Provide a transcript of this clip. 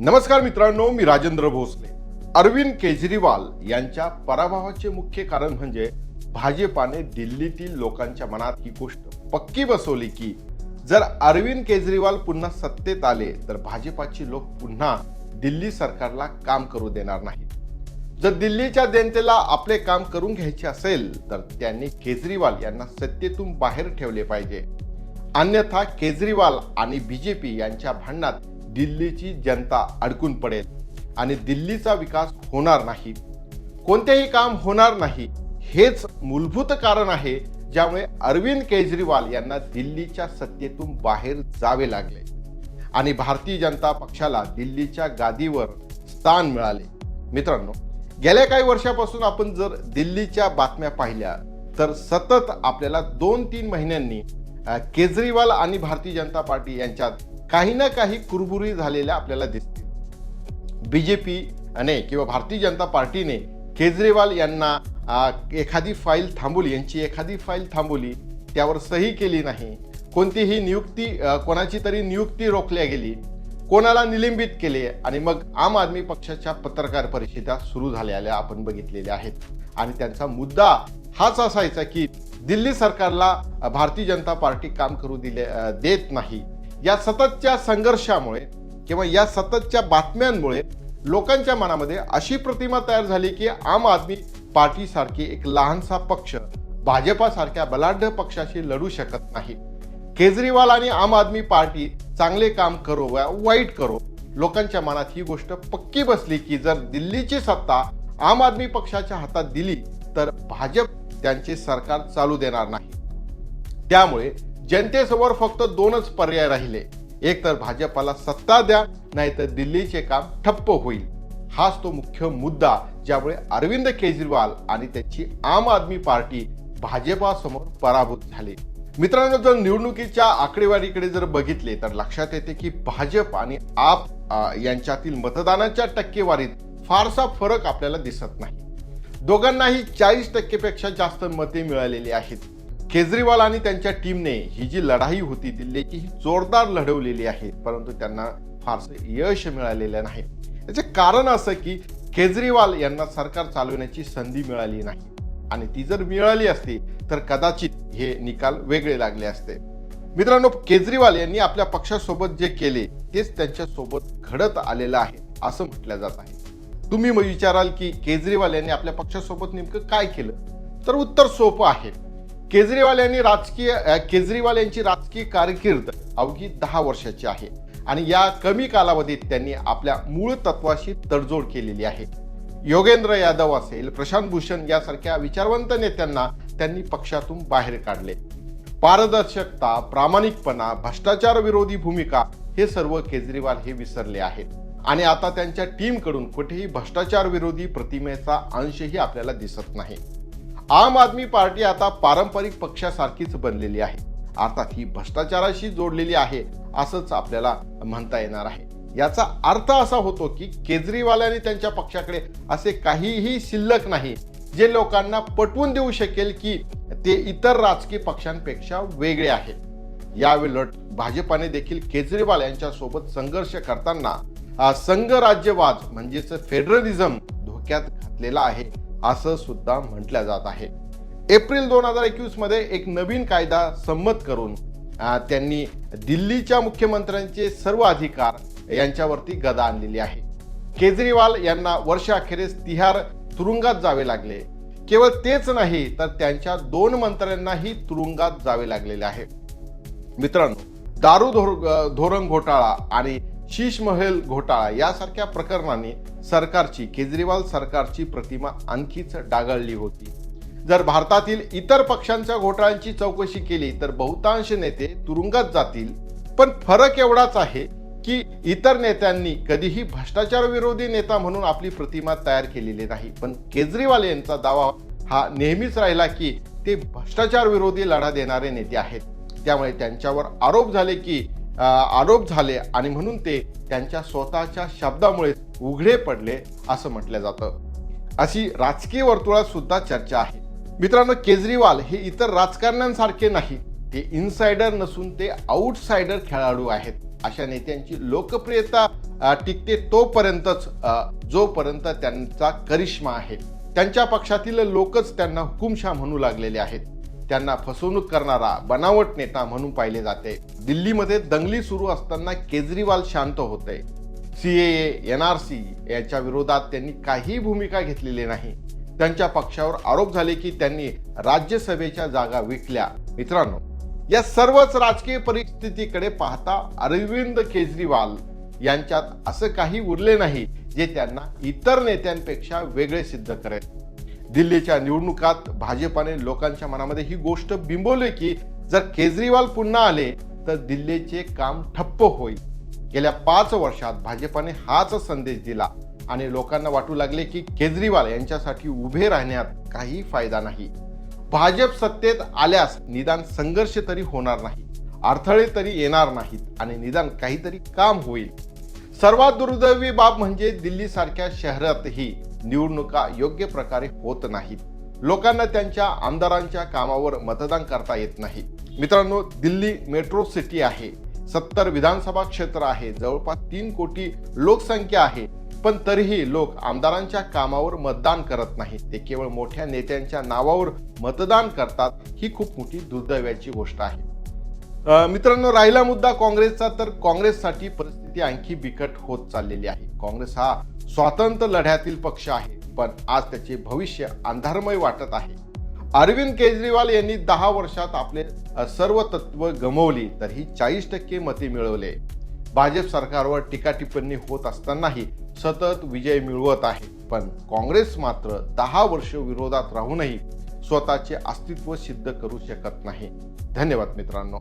नमस्कार मित्रांनो मी राजेंद्र भोसले. अरविंद केजरीवाल यांच्या पराभवाचे मुख्य कारण म्हणजे भाजपाने दिल्लीतील लोकांच्या मनात ही गोष्ट पक्की बसवली की जर अरविंद केजरीवाल पुन्हा सत्तेत आले तर भाजपाची लोक पुन्हा दिल्ली सरकारला काम करू देणार नाहीत. जर दिल्लीच्या जनतेला आपले काम करून घ्यायचे असेल तर त्यांनी केजरीवाल यांना सत्तेतून बाहेर ठेवले पाहिजे. अन्यथा केजरीवाल आणि बीजेपी यांच्या भांडणात दिल्लीची जनता अडकून पडेल आणि दिल्लीचा विकास होणार नाही. कोणतेही काम होणार नाही. हेच मूलभूत कारण आहे ज्यामुळे अरविंद केजरीवाल यांना दिल्लीच्या सत्तेतून बाहेर जावे लागले आणि भारतीय जनता पक्षाला दिल्लीच्या गादीवर स्थान मिळाले. मित्रांनो गेल्या काही वर्षापासून आपण जर दिल्लीच्या बातम्या पाहिल्या तर सतत आपल्याला दोन तीन महिन्यांनी केजरीवाल आणि भारतीय जनता पार्टी यांच्यात काही ना काही कुरबुरी झालेल्या आपल्याला दिसतील. बी जे पीने किंवा भारतीय जनता पार्टीने केजरीवाल यांना एखादी फाईल थांबवली यांची एखादी फाईल थांबवली त्यावर सही केली नाही. कोणतीही नियुक्ती कोणाची तरी नियुक्ती रोखल्या गेली. कोणाला निलंबित केले आणि मग आम आदमी पक्षाच्या पत्रकार परिषदा सुरू झालेल्या आपण बघितलेल्या आहेत. आणि त्यांचा मुद्दा हाच असायचा की दिल्ली सरकारला भारतीय जनता पार्टी काम करू दिले देत नाही. या सततच्या संघर्षामुळे किंवा या सततच्या बातम्यांमुळे लोकांच्या मनामध्ये अशी प्रतिमा तयार झाली की आम आदमी पार्टीसारखी एक लहानसा पक्ष भाजपासारख्या बलाढ्य पक्षाशी लढू शकत नाही. केजरीवाल आणि आम आदमी पार्टी चांगले काम करो वा वाईट करो लोकांच्या मनात ही गोष्ट पक्की बसली की जर दिल्लीची सत्ता आम आदमी पक्षाच्या हातात दिली तर भाजप त्यांचे सरकार चालू देणार नाही. त्यामुळे जनतेसमोर फक्त दोनच पर्याय राहिले. एक तर भाजपाला सत्ता द्या नाहीतर दिल्लीचे काम ठप्प होईल. हाच तो मुख्य मुद्दा ज्यामुळे अरविंद केजरीवाल आणि त्याची आम आदमी पार्टी भाजपासमोर पराभूत झाली. मित्रांनो जर निवडणुकीच्या आकडेवारीकडे जर बघितले तर लक्षात येते की भाजप आणि आप यांच्यातील मतदानाच्या टक्केवारीत फारसा फरक आपल्याला दिसत नाही. दोघांनाही चाळीस टक्केपेक्षा जास्त मते मिळालेली आहेत. केजरीवाल आणि त्यांच्या टीमने ही जी लढाई होती दिल्लीची ही जोरदार लढवलेली आहे परंतु त्यांना फारसं यश मिळालेलं नाही. याचे कारण असं की केजरीवाल यांना सरकार चालवण्याची संधी मिळाली नाही. आणि ती जर मिळाली असती तर कदाचित हे निकाल वेगळे लागले असते. मित्रांनो केजरीवाल यांनी आपल्या पक्षासोबत जे केले तेच त्यांच्यासोबत घडत आलेलं आहे असं म्हटलं जात आहे. तुम्ही मग विचाराल की केजरीवाल यांनी आपल्या पक्षासोबत नेमकं काय केलं? तर उत्तर सोपं आहे. केजरीवाल यांनी राजकीय केजरीवाल यांची राजकीय कारकीर्द अवघी दहा वर्षाची आहे. आणि या कमी कालावधीत त्यांनी आपल्या मूळ तत्वाशी तडजोड केलेली आहे. योगेंद्र यादव असेल प्रशांत भूषण यासारख्या विचारवंत नेत्यांना त्यांनी पक्षातून बाहेर काढले. पारदर्शकता प्रामाणिकपणा भ्रष्टाचार विरोधी भूमिका हे सर्व केजरीवाल हे विसरले आहेत. आणि आता त्यांच्या टीमकडून कुठेही भ्रष्टाचार विरोधी प्रतिमेचा अंशही आपल्याला दिसत नाही. आम आदमी पार्टी आता पारंपरिक पक्षासारखीच बनलेली आहे. अर्थात ही भ्रष्टाचाराशी जोडलेली आहे असंच आपल्याला म्हणता येणार आहे. याचा अर्थ असा होतो की केजरीवाल आणि त्यांच्या पक्षाकडे असे काहीही शिल्लक नाही जे लोकांना पटवून देऊ शकेल की ते इतर राजकीय पक्षांपेक्षा वेगळे आहेत यावेळेस भाजपाने देखील केजरीवाल यांच्यासोबत संघर्ष करताना संघ राज्यवाद म्हणजेच फेडरलिझम धोक्यात घातलेला आहे. असं सुद्धा म्हटलं जात आहे. एप्रिल दोन हजार एकवीसमध्ये एक नवीन कायदा संमत करून त्यांनी दिल्लीच्या मुख्यमंत्र्यांचे सर्व अधिकार यांच्यावरती गदा आणलेली आहे. केजरीवाल यांना वर्षाअखेरीस तिहार तुरुंगात जावे लागले. केवळ तेच नाही तर त्यांच्या दोन मंत्र्यांनाही तुरुंगात जावे लागलेले आहे. मित्रांनो दारू धोर- धोरण घोटाळा आणि शीश महल घोटाळा यासारख्या प्रकरणाने सरकारची केजरीवाल सरकारची प्रतिमा आणखीच डागाळली होती. जर भारतातील इतर पक्षांच्या घोटाळ्यांची चौकशी केली तर बहुतांश नेते तुरुंगात जातील. पण फरक एवढाच आहे की इतर नेत्यांनी कधीही भ्रष्टाचार विरोधी नेता म्हणून आपली प्रतिमा तयार केलेली नाही. पण केजरीवाल यांचा दावा हा नेहमीच राहिला की ते भ्रष्टाचार विरोधी लढा देणारे नेते आहेत. त्यामुळे त्यांच्यावर आरोप झाले की आरोप झाले आणि म्हणून ते त्यांच्या स्वतःच्या शब्दामुळे उघडे पडले असं म्हटलं जातं. अशी राजकीय वर्तुळात सुद्धा चर्चा आहे. मित्रांनो केजरीवाल हे इतर राजकारण्यांसारखे नाही ते इनसायडर नसून ते आउटसायडर खेळाडू आहेत. अशा नेत्यांची लोकप्रियता टिकते तोपर्यंतच जोपर्यंत त्यांचा करिश्मा आहे. त्यांच्या पक्षातील लोकच त्यांना हुकुमशा म्हणू लागलेले आहेत. त्यांना फसवणूक करणारा बनावट नेता म्हणून पाहिले जाते. दिल्लीमध्ये दंगली सुरू असताना केजरीवाल शांत होते. ए एन आर सी याच्या विरोधात त्यांनी काहीही भूमिका घेतलेली नाही. त्यांच्या पक्षावर आरोप झाले की त्यांनी राज्यसभेच्या जागा विकल्या मित्रांनो या सर्वच राजकीय परिस्थितीकडे पाहता अरविंद केजरीवाल यांच्यात असं काही उरले नाही जे त्यांना इतर नेत्यांपेक्षा वेगळे सिद्ध करेल. दिल्लीच्या निवडणुकात भाजपाने लोकांच्या मनामध्ये ही गोष्ट बिंबवली की जर केजरीवाल पुन्हा आले तर दिल्लीचे काम ठप्प होईल. गेल्या पाच वर्षात भाजपाने हाच संदेश दिला आणि लोकांना वाटू लागले की केजरीवाल यांच्यासाठी उभे राहण्यात काही फायदा नाही. भाजप सत्तेत आल्यास निदान संघर्ष तरी होणार नाही अडथळे तरी येणार नाहीत आणि निदान काहीतरी काम होईल. सर्वात दुर्दैवी बाब म्हणजे दिल्लीसारख्या शहरातही निवडणुका योग्य प्रकारे होत नाहीत. लोकांना त्यांच्या आमदारांच्या कामावर मतदान करता येत नाही. मित्रांनो दिल्ली मेट्रो सिटी आहे. सत्तर विधानसभा क्षेत्र आहे. जवळपास तीन कोटी लोकसंख्या आहे. पण तरीही लोक आमदारांच्या कामावर मतदान करत नाहीत. ते केवळ मोठ्या नेत्यांच्या नावावर मतदान करतात ही खूप मोठी दुर्दैवाची गोष्ट आहे. मित्रांनो राहिला मुद्दा काँग्रेसचा तर काँग्रेससाठी परिस्थिती आणखी बिकट होत चाललेली आहे. काँग्रेस हा स्वातंत्र्य लढ्यातील पक्ष आहे पण आज त्याचे भविष्य अंधारमय वाटत आहे. अरविंद केजरीवाल यांनी दहा वर्षात आपले सर्व तत्व गमवली तरीही चाळीस टक्के मते मिळवले. भाजप सरकारवर टीका टिप्पणी होत असतानाही सतत विजय मिळवत आहे पण काँग्रेस मात्र दहा वर्ष विरोधात राहूनही स्वतःचे अस्तित्व सिद्ध करू शकत नाही. धन्यवाद मित्रांनो.